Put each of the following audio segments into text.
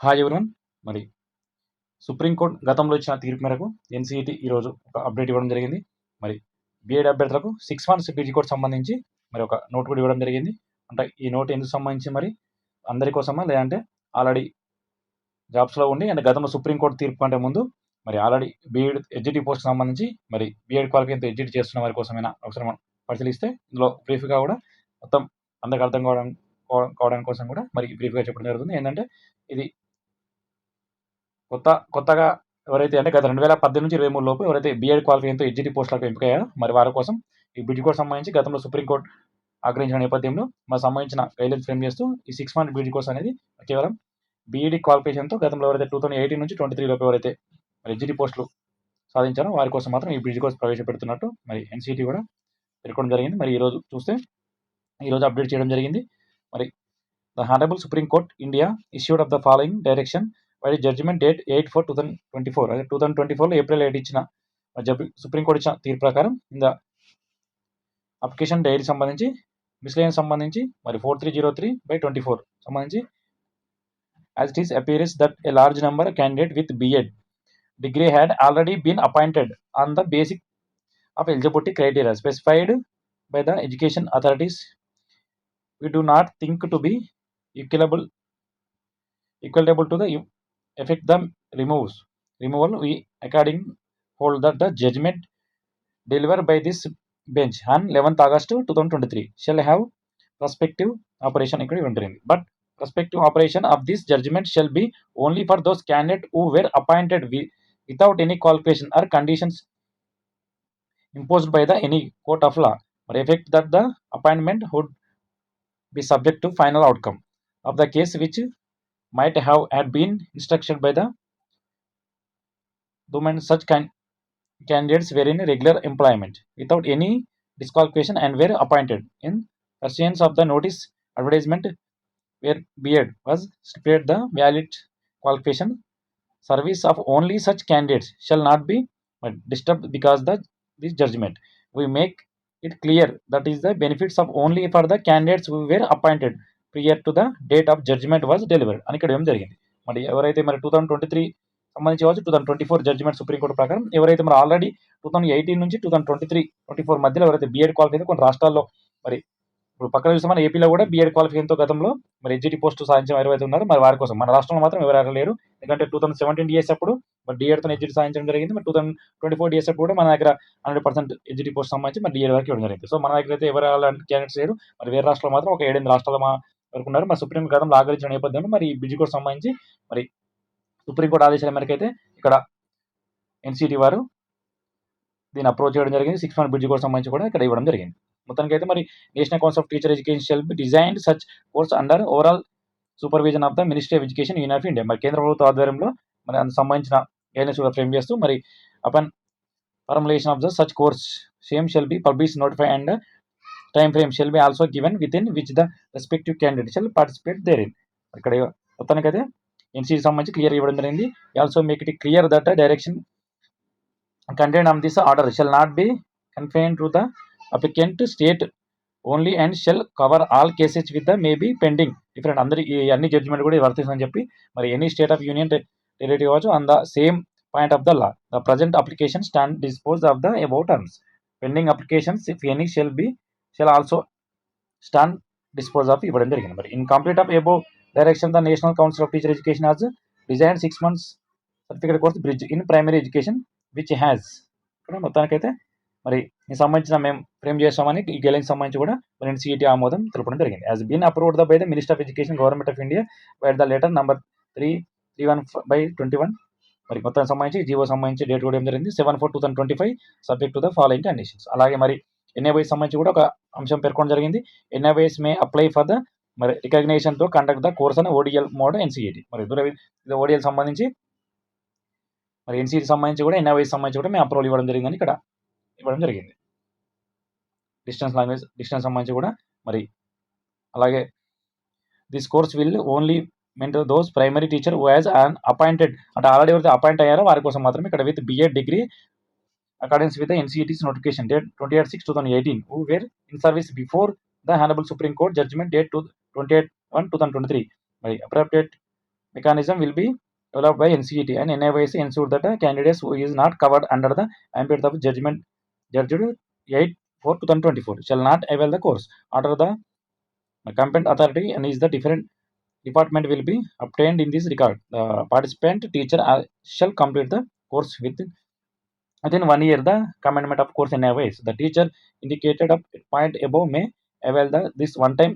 Hi everyone. మరి supreme court గతంలో ఇచ్చిన తీర్పు మేరకు ఎన్సీఈటీ ఈరోజు ఒక అప్డేట్ ఇవ్వడం జరిగింది. మరి బీఏడ్ అభ్యర్థులకు సిక్స్ మంత్స్ పీజీ కోర్స్ సంబంధించి మరి ఒక నోట్ కూడా ఇవ్వడం జరిగింది. అంటే ఈ నోట్ ఎందుకు సంబంధించి మరి అందరి కోసమా? లేదంటే ఆల్రెడీ జాబ్స్లో ఉండి అండ్ గతంలో సుప్రీంకోర్టు తీర్పు కంటే ముందు మరి ఆల్రెడీ బీఎడ్ ఎడ్జిటీ పోస్ట్ సంబంధించి మరి బీఎడ్ క్వాలిఫికేషన్ ఎడ్జిటీ చేస్తున్న వారి కోసమైనా ఒకసారి మనం పరిశీలిస్తే ఇందులో బ్రీఫ్గా కూడా మొత్తం అందరికి అర్థం కావడం కావడానికి కోసం కూడా మరి బ్రీఫ్గా చెప్పడం జరుగుతుంది. ఏంటంటే ఇది కొత్త కొత్తగా ఎవరైతే అంటే గత రెండు వేల పద్దెనిమిది నుంచి ఇరవై మూడు లోపు ఎవరైతే బీఎడ్ క్వాలిఫికేషన్తో ఎడ్జిటి పోస్టులకు ఎంపికయ్యారో మరి వారి కోసం ఈ బ్రిడ్జ్ కోర్స్ సంబంధించి గతంలో సుప్రీంకోర్టు ఆగ్రహించిన నేపథ్యంలో మరి సంబంధించిన గైడ్లైన్స్ ఫ్రేమ్ చేస్తూ ఈ సిక్స్ మంత్ బ్రిడ్జ్ కోర్స్ అనేది కేవలం బీఈడి క్వాలిఫికేషన్తో గతంలో ఎవరైతే టూ థౌసండ్ ఎయిటీన్ నుంచి ట్వంటీ త్రీ లోపు ఎవరైతే మరి ఎడ్జిటి పోస్టులు సాధించారో వారి కోసం మాత్రం ఈ బ్రిడ్జ్ కోర్స్ ప్రవేశపెడుతున్నట్టు మరి ఎన్సీటీ కూడా పేర్కొనడం జరిగింది. మరి ఈరోజు చూస్తే ఈరోజు అప్డేట్ చేయడం జరిగింది. మరి the honourable supreme court India issued of the following direction వారి judgement date eight four two thousand twenty four అదే టూ థౌసండ్ ట్వంటీ ఫోర్లో ఏప్రిల్ ఎయిట్ ఇచ్చిన సుప్రీంకోర్టు ఇచ్చిన తీర్పు ప్రకారం ఇంద అప్లికేషన్ డైరీ సంబంధించి మిస్లేన్ సంబంధించి మరి four three zero three by twenty four సంబంధించి as it is appearance that a large number candidate with BEd degree had already been appointed on the basic of eligibility criteria specified by the education authorities we do not think to be ఈక్వలబుల్ equitable to the affect the removes. Removal we according hold that the judgment delivered by this bench on 11th august 2023 shall have prospective operation equivalent but prospective operation of this judgment shall be only for those candidates who were appointed without any qualification or conditions imposed by the any court of law. Or effect that the appointment would be subject to final outcome of the case which might have had been instructed by the domain such can- candidates were in regular employment without any disqualification and were appointed. In pursuance of the notice advertisement where beard was stipulated the valid qualification service of only such candidates shall not be disturbed because the this judgment. We make it clear that is the benefits of only for the candidates who were appointed prior to the date of judgement was delivered అని ఇక్కడ ఏం జరిగింది? మరి ఎవరైతే మరి two thousand twenty three సంబంధించి కావచ్చు two thousand twenty four judgement supreme court ప్రకారం ఎవరైతే మరి ఆల్రెడీ టూ థౌసండ్ ఎయిటీన్ నుంచి two thousand twenty three twenty four మధ్యలో ఎవరైతే బీఎడ్ క్వాలిఫై కొన్ని రాష్ట్రాల్లో మరి ఇప్పుడు పక్కన చూస్తే మన ఏపీలో కూడా బీఎడ్ క్వాలిఫికేషన్తో గతంలో మరి ఎడ్జిటీ పోస్ట్ సాధించిన ఎవరైతే ఉన్నారో మరి వారి కోసం మన రాష్ట్రంలో మాత్రం ఎవరు లేరు. ఎందుకంటే టూ థౌసండ్ సెవెంటీన్ డిఎస్ అప్పుడు మరి డిఎడ్తో ఎడ్జిటీ సాధించడం జరిగింది. మరి two thousand twenty four DS అప్పుడు కూడా మన దగ్గర హండ్రెడ్ పర్సెంట్ ఎడ్జిటీ పోస్ట్ సంబంధించి మరి డిఎడ్ వరకు ఇవ్వడం జరిగింది. సో మన దగ్గర అయితే ఎవరు అలాంటి క్యాండిడేట్స్ లేరు. మరి వేరే రాష్ట్రాలు మాత్రం ఒక ఏడెనిమిది మా పేర్కొన్నారు మరి సుప్రీం గతంలో నేపథ్యంలో మరి బిజీ కోర్టు సంబంధించి మరి సుప్రీంకోర్టు ఆదేశాల మేరకు అయితే ఇక్కడ ఎన్సిటి వారు దీన్ని అప్రోచ్ చేయడం జరిగింది. సిక్స్ మంత్ బ్రిడ్జ్ కోర్స్ సంబంధించి కూడా ఇక్కడ ఇవ్వడం జరిగింది. మొత్తానికి అయితే మరి national council of teacher education shall be designed such course under overall supervision of the ministry of education union of India మరి కేంద్ర ప్రభుత్వ ఆధ్వర్యంలో మరి అందుకు సంబంధించిన గైడ్లైన్స్ కూడా ఫ్రేమ్ చేస్తూ మరి upon formulation of the such course same shall be publish notify and time frame shall be also given with in which the respective candidate shall participate there in ఇక్కడ మొత్తానికి అయితే ఎన్సీకి సంబంధించి క్లియర్ ఇవ్వడం జరిగింది. Also make it clear that direction content of this order shall not be confine to the applicant state only and shall cover all cases with the maybe pending different అందరి అన్ని judgement కూడా వర్తిస్తుందని చెప్పి మరి any state of union territory కావచ్చు on the same point of the law the present application stand dispose of the about terms pending applications if any shall be shall also stand dispose of ఇవ్వడం జరిగింది. మరి in complete of above direction the national council of teacher education has design six months certificate course bridge in primary education which has ఇక్కడ మొత్తానికైతే మరి దీనికి సంబంధించిన మేము frame చేస్తామని ఈ గెలింగ్ సంబంధించి కూడా మరి సిఈటీ ఆమోదం తెలపడం జరిగింది. Has been approved the by the minister of education government of India by the letter number three three one by twenty one మరి మొత్తం సంబంధించి జీవో సంబంధించి డేట్ కూడా ఏం జరిగింది? Seven four two thousand twenty five subject to the following conditions అలాగే మరి ఎన్ఏవైస్ సంబంధించి కూడా ఒక అంశం పేర్కొనడం జరిగింది. ఎన్ఏవైస్ మే అప్లై ఫర్ ద మరి రికగ్నేషన్తో కండక్ట్ ద కోర్స్ అని ఓడిఎల్ మోడ్ ఎన్సీఈటీ మరి దూర ఇది ఓడిఎల్ సంబంధించి మరి ఎన్సీఈటీ సంబంధించి కూడా ఎన్ఐవైస్ సంబంధించి కూడా మేము అప్రూవల్ ఇవ్వడం జరిగిందని ఇక్కడ ఇవ్వడం జరిగింది. డిస్టెన్స్ లాంగ్వేజ్ డిస్టెన్స్ సంబంధించి కూడా మరి అలాగే this course will only meant those primary teacher as an appointed అంటే ఆల్రెడీ ఎవరైతే అపాయింట్ అయ్యారో వారి కోసం మాత్రమే ఇక్కడ with BEd degree accordance with the NCET's notification date 28 6 2018, who were in service before the Hannibal Supreme Court judgment date 28 1 2023. By appropriate mechanism will be developed by NCET and NIYC ensured that a candidate who is not covered under the ambit of judgment judged 8 4 2024 shall not avail the course. under the competent authority and is the different department will be obtained in this regard. The participant teacher uh, shall complete the course with within one year the commandment of course in a ways. The teacher indicated a point above may avail the this one time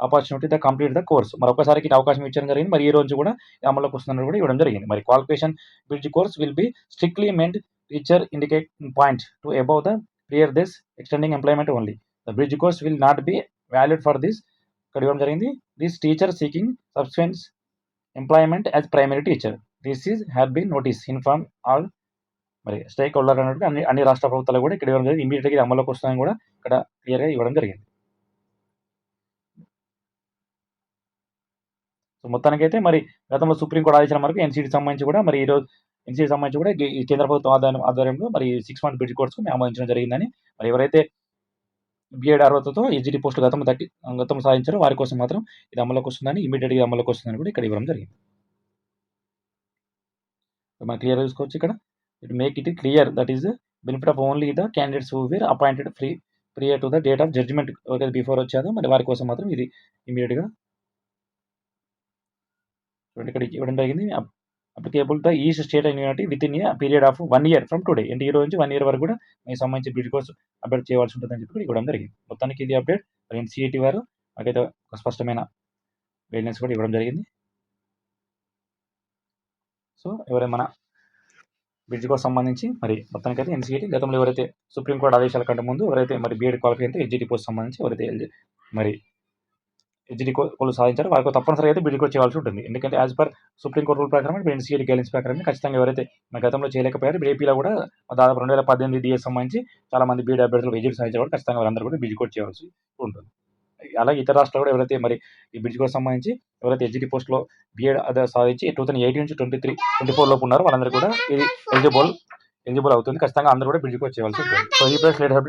opportunity the complete the course మరి ఒకసారికి అవకాశం ఇచ్చడం జరిగింది. మరి ఈ రోజు కూడా ఈ అమలులోకి వస్తుందని కూడా ఇవ్వడం జరిగింది. మరి qualification bridge course will be strictly meant teacher indicate point to above the prior this extending employment only the bridge course will not be valid for this ఇక్కడ ఇవ్వడం జరిగింది. This teacher seeking substance employment as primary teacher this is have been notice inform all మరి stakeholder అన్నట్టు అన్ని అన్ని రాష్ట్ర ప్రభుత్వాలు కూడా ఇక్కడ ఇవ్వడం జరిగింది. ఇమీడియట్గా ఇది అమలులోకి వస్తుందని కూడా ఇక్కడ క్లియర్గా ఇవ్వడం జరిగింది. సో మొత్తానికైతే మరి గతంలో సుప్రీంకోర్టు ఆదేశాల మేరకు ఎన్సీటీ సంబంధించి కూడా మరి ఈరోజు ఎన్సీటీ సంబంధించి కూడా ఈ కేంద్ర ప్రభుత్వం ఆధ్వర్యం ఆధ్వర్యంలో మరి సిక్స్ మంత్ బ్రిడ్జ్ కోర్స్కు మేము ఆమోదించడం జరిగిందని మరి ఎవరైతే బీఎడ్ అర్హతతో ఈజీడీ పోస్టులు గతం దక్కి గతం సాధించారో వారి కోసం మాత్రం ఇది అమలులోకి వస్తుందని ఇమీడియట్గా అమలులోకి వస్తుందని కూడా ఇక్కడ ఇవ్వడం జరిగింది. మనం క్లియర్గా చూసుకోవచ్చు ఇక్కడ. It make it clear that is benefit of only the candidates who were appointed free prior to the date of judgement ఎవరైతే బిఫోర్ వచ్చాదో మరి వారి కోసం మాత్రం ఇది ఇమీడియట్గా చూడండి ఇక్కడ ఇవ్వడం జరిగింది. Applicable the east state and unity with in a period of one year from today అంటే ఈ రోజు నుంచి వన్ ఇయర్ వరకు కూడా మీకు సంబంధించి బ్రిడ్ కోర్స్ అప్డేట్ చేయాల్సి ఉంటుందని చెప్పి ఇవ్వడం జరిగింది. మొత్తానికి ఇది అప్డేట్ రెండు ఎన్సీఈటీ వారు మాకైతే ఒక స్పష్టమైన గైడ్లైన్స్ కూడా ఇవ్వడం జరిగింది. సో ఎవరైనా మన బ్రిడ్జ్ కోర్స్ సంబంధించి మరి మొత్తానికి అయితే ఎన్సీఈటీ గతంలో ఎవరైతే సుప్రీంకోర్టు ఆదేశాల కంటే ముందు ఎవరైతే మరి బీఎడ్ క్వాలిఫై అయితే ఎస్జిటి పోస్ట్ సంబంధించి ఎవరైతే మరి ఎస్జిటి కోర్సు సాధించారో వారికి తప్పనిసరిగా అయితే బ్రిడ్జ్ కోర్స్ చేయాల్సి ఉంటుంది. ఎందుకంటే యాజ్ పర్ సుప్రీంకోర్టు రూల్ ప్రకారం ఇప్పుడు ఎన్సీఈటీ గైడెన్స్ ప్రకారం ఖచ్చితంగా ఎవరైతే మన గతంలో చేయలేకపోయారు బీఏపీలో కూడా దాదాపు రెండు వేల పద్దెనిమిది డిఎస్ సంబంధించి చాలా మంది బీఎడ్ అభ్యర్థులు ఎస్జిటి సాధించారు ఖచ్చితంగా వారందరూ కూడా బ్రిడ్జ్ కోర్స్ చేయాల్సి ఉంటుంది. అలాగే ఇతర రాష్ట్రాలు కూడా ఎవరైతే మరి ఈ బ్రిడ్జ్ కోర్స్ సంబంధించి ఎవరైతే ఎస్జిటి పోస్ట్లో బీఎడ్ అదే సాధించి టూ థౌసండ్ ఎయిటీన్ నుంచి ట్వంటీ త్రీ ట్వంటీ ఫోర్ లోపు ఉన్నారో వాళ్ళందరూ కూడా ఇది ఎలిజిబుల్ ఎలిజిబుల్ అవుతుంది. ఖచ్చితంగా అందరూ కూడా బ్రిడ్జ్ కోర్స్ చేయాల్సి ఉంటుంది. సో ఈ ప్లేస్ లేట్ థ్యాంక్